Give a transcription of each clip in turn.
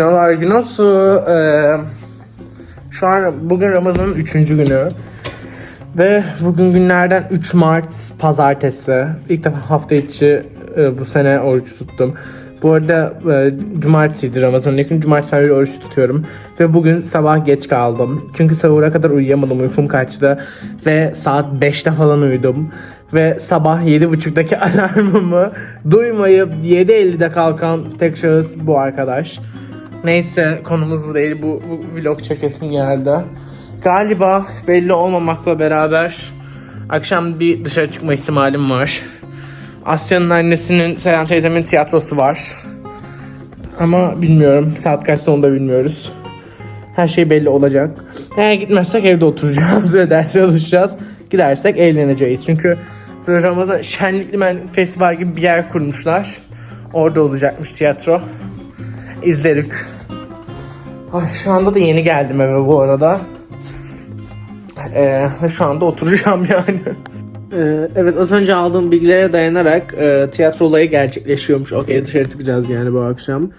Merhabalar Günosu. Ee, şu an bugün Ramazan'ın 3. günü. Ve bugün günlerden 3 Mart pazartesi. İlk defa hafta içi e, bu sene oruç tuttum. Bu arada e, cumartesiydi Ramazan'ın günü. Cumartesi beri oruç tutuyorum. Ve bugün sabah geç kaldım. Çünkü sahura kadar uyuyamadım. Uykum kaçtı. Ve saat 5'te falan uyudum. Ve sabah 7.30'daki alarmımı duymayıp 7.50'de kalkan tek şahıs bu arkadaş. Neyse konumuz bu değil. Bu, bu vlog çekesim geldi. Galiba belli olmamakla beraber akşam bir dışarı çıkma ihtimalim var. Asya'nın annesinin Seyhan teyzemin tiyatrosu var. Ama bilmiyorum. Saat kaçta onu da bilmiyoruz. Her şey belli olacak. Eğer gitmezsek evde oturacağız ve ders çalışacağız. Gidersek eğleneceğiz. Çünkü böyle Ramazan şenlikli men festival gibi bir yer kurmuşlar. Orada olacakmış tiyatro. İzlerik. Ay şu anda da yeni geldim eve bu arada. Ee, şu anda oturacağım yani. Ee, evet az önce aldığım bilgilere dayanarak e, tiyatro olayı gerçekleşiyormuş. Okey dışarı çıkacağız yani bu akşam.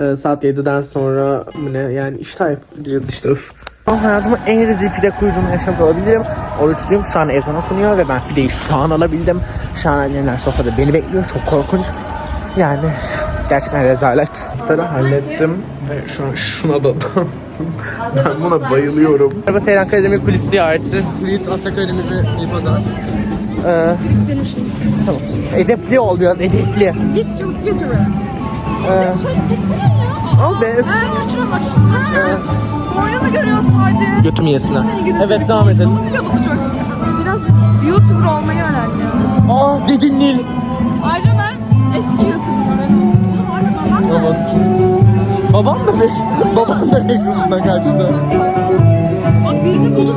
Ee, saat 7'den sonra ne yani iftar yapacağız işte. Ama hayatımın en rezil pide kuyruğunu yaşamış olabilirim. Oruçluyum şu an ezan okunuyor ve ben pideyi şu an alabildim. Şu an annemler sofrada beni bekliyor. Çok korkunç. Yani gerçekten rezalet. İftarı hallettim ve şu an şuna da ben buna bayılıyorum. Merhaba Seyran Akademi kulis ziyareti. Kulis Asya Akademi ve Pazar. Ee, tamam. Edepli ol biraz, edepli. Git çabuk git oraya. Ee, çeksene ya. al be. Ha şuna bak. Ha. Boynunu görüyoruz sadece. Götüm yesine. Evet devam edelim. Biraz YouTuber olmayı öğrendim. Aa dedin Nil. Ayrıca ben eski YouTuber'ım. Evet. Babam da bek, babam da beklediğinden kaçtı. Bak birini mi ediyor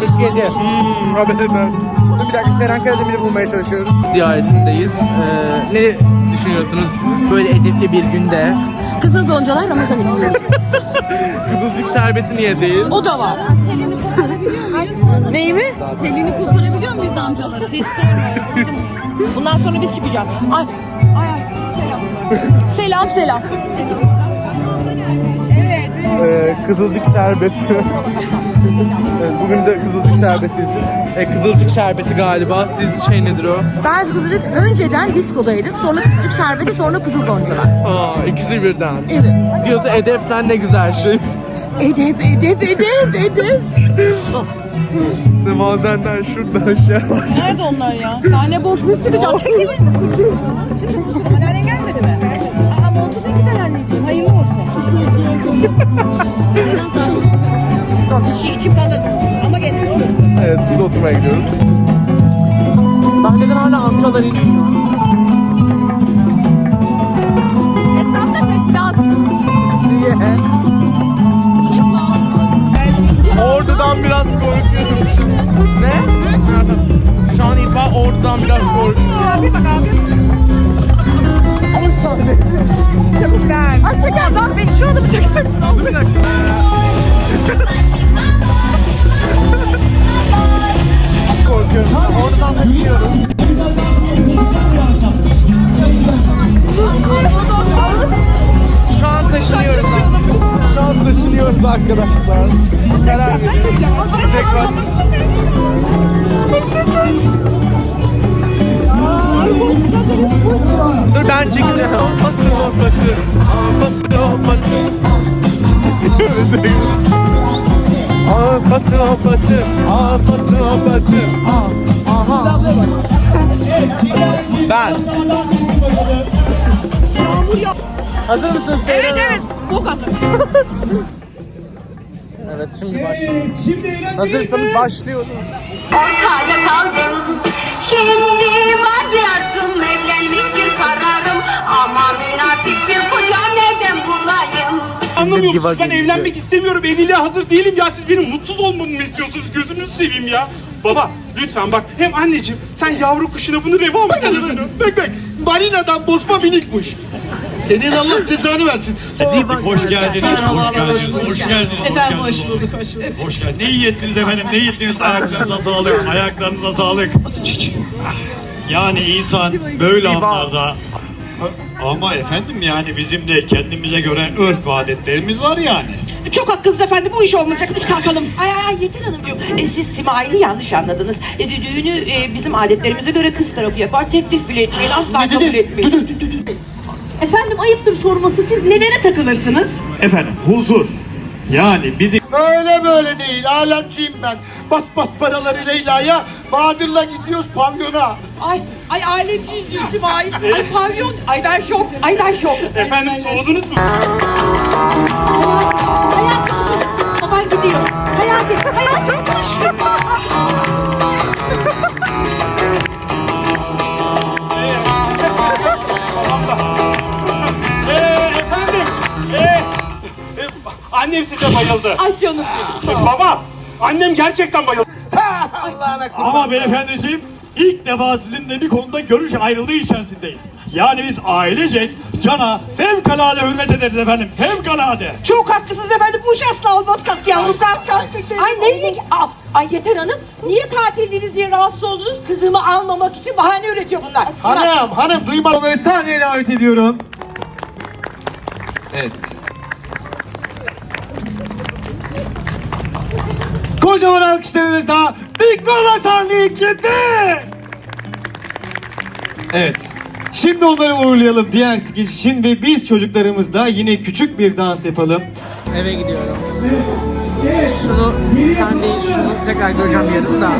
47. Hmm, haberden. Bunu bir dakika Seren Karademir'i bulmaya çalışıyoruz. Ziyaretindeyiz. Ee, ne düşünüyorsunuz böyle edepli bir günde? Kızıl Goncalar Ramazan etmiyor. Kızılcık şerbeti niye değil? O da var. Neyi mi? Telini koparabiliyor muyuz amcaları? Hiç Bundan sonra biz çıkacağız. Ay, ay, ay. Selam. Selam, selam. Ee, Kızılcık şerbeti. evet, bugün de Kızılcık şerbeti için. Ee, Kızılcık şerbeti galiba. Siz şey nedir o? Ben Kızılcık önceden diskodaydım. Sonra Kızılcık Şerbeti, sonra Kızıl Goncalar. Aa, ikisi birden. Evet. Diyorsa edep sen ne güzel şey. Edep, edep, edep, edep. Semazenden şuradan şey var. Nerede onlar ya? Sahne boş biz çıkacağız. Çekil Şimdi anneannen gelmedi mi? Aha montu ne güzel anneciğim. Hayırlı olsun. Son içi içim kalır. Ama gel şu. Evet biz oturmaya gidiyoruz. Sahneden hala amcalar iniyor. Ordu'dan biraz korkuyorum. Ne? Şu an İlfa Ordu'dan biraz korkuyor. Abi bak abi. Ama sahne. Az çeker lan beni şu anda mı çekersin? Bir dakika. Çek bak. Dur ben çekeceğim. Batı o batı. Aa, Batı o batı. Aa, batı o batı. Aa, batı o batı. Aa, aha. Ben. Hazır mısın? Evet evet. Bok atın. Evet şimdi başlıyoruz. Hazırsanız başlıyoruz. Ortada kaldım. Şimdi var bir arzum evlenmektir kararım. Ama münasip bir koca neden bulayım? Anlamıyor Gibi musunuz? Ben gibi. evlenmek istemiyorum. Evliliğe hazır değilim ya. Siz benim mutsuz olmamı mı istiyorsunuz? Gözünüzü seveyim ya. Baba lütfen bak. Hem anneciğim sen yavru kuşuna bunu reva mı sanıyorsun? Bek bek. Balinadan bozma minik kuş. Senin Allah cezanı versin. Hoş geldiniz, hoş geldiniz, hoş geldiniz. Efendim hoş bulduk, hoş bulduk. Hoş geldiniz. Ne iyi ettiniz efendim, ne iyi ettiniz. Ayaklarınıza sağlık, ayaklarınıza sağlık. Ah, Yani insan böyle anlarda Ama efendim yani bizim de kendimize göre örf ve adetlerimiz var yani. Çok haklısınız efendim bu iş olmayacak biz kalkalım. Ay ay ay Yeter Hanımcığım e, siz Simail'i yanlış anladınız. E, dü- düğünü e, bizim adetlerimize göre kız tarafı yapar. Teklif bile etmeyin asla kabul etmeyin. Efendim ayıptır sorması siz nelere takılırsınız? Efendim huzur. Yani bizim Öyle böyle değil. Alemciyim ben. Bas bas paraları Leyla'ya. Bahadır'la gidiyoruz pavyona. Ay ay alemciyiz diyor Simail. Ay pavyon. Ay ben şok. Ay ben şok. Efendim soğudunuz mu? Baban gidiyor. Hayati. Ee, bayıldı. Ay canım. Baba, annem gerçekten bayıldı. Allah'ına kurban. ama beyefendiciğim ilk defa sizinle bir konuda görüş ayrılığı içerisindeyiz. Yani biz ailecek Can'a fevkalade hürmet ederiz efendim. Fevkalade. Çok haklısınız efendim. Bu iş asla olmaz. Kalk yavrum kalk kalk. Ay nereye ki? Aa, Ay Yeter Hanım. Niye katildiniz diye rahatsız oldunuz? Kızımı almamak için bahane üretiyor bunlar. Bunlar- Hanım hanım duyma. Onları sahneye davet ediyorum. Evet. Kocaman alkışlarınızla Big Baba sahneye girdi. Evet. Şimdi onları uğurlayalım diğer skeç için ve biz çocuklarımızla yine küçük bir dans yapalım. Eve gidiyorum. Şunu sen değil şunu tekrar göreceğim yarın da.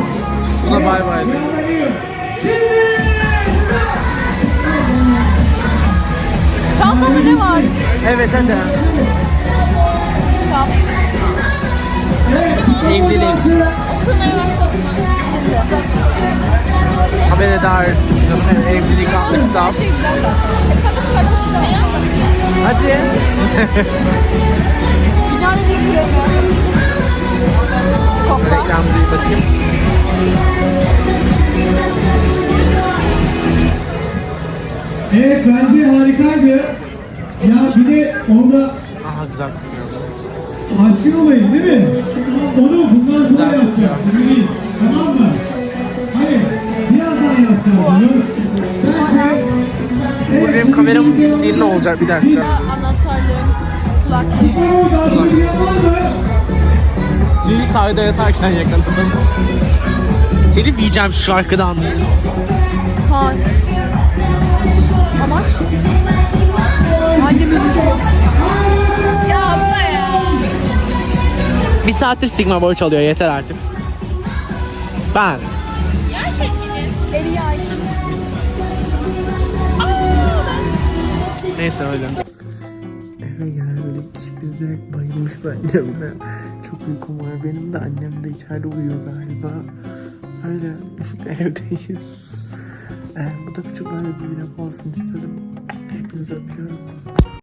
Şuna bay bay. Çantamda ne var? Evet hadi. Evlilik. Haber eder. Canım evlilik anlatıyorsun? Hadi. Binare bilmiyorum. Reklam değil bakayım. Evet bence harikaydı. Ya bir de orada Aha güzel aşkın olayım değil mi? Onu bundan sonra yapacağız. Şimdi değil. Tamam mı? Hayır. Birazdan yapacağız bunu. Bu benim kameramın dilini olacak bir dakika. Var mı? Lili sahilde yatarken yakaladım. Telif yiyeceğim şu şarkıdan. Saat. Amaç? Saattir Sigma Boy çalıyor yeter artık. Ben. Gerçekten. Neyse öyle. Eve geldik. Biz direkt bayılmışız annemle. Çok uykum var. Benim de annem de içeride uyuyor galiba. Öyle evdeyiz. Ee, bu da küçük böyle bir vlog olsun istedim. Hepinizi öpüyorum.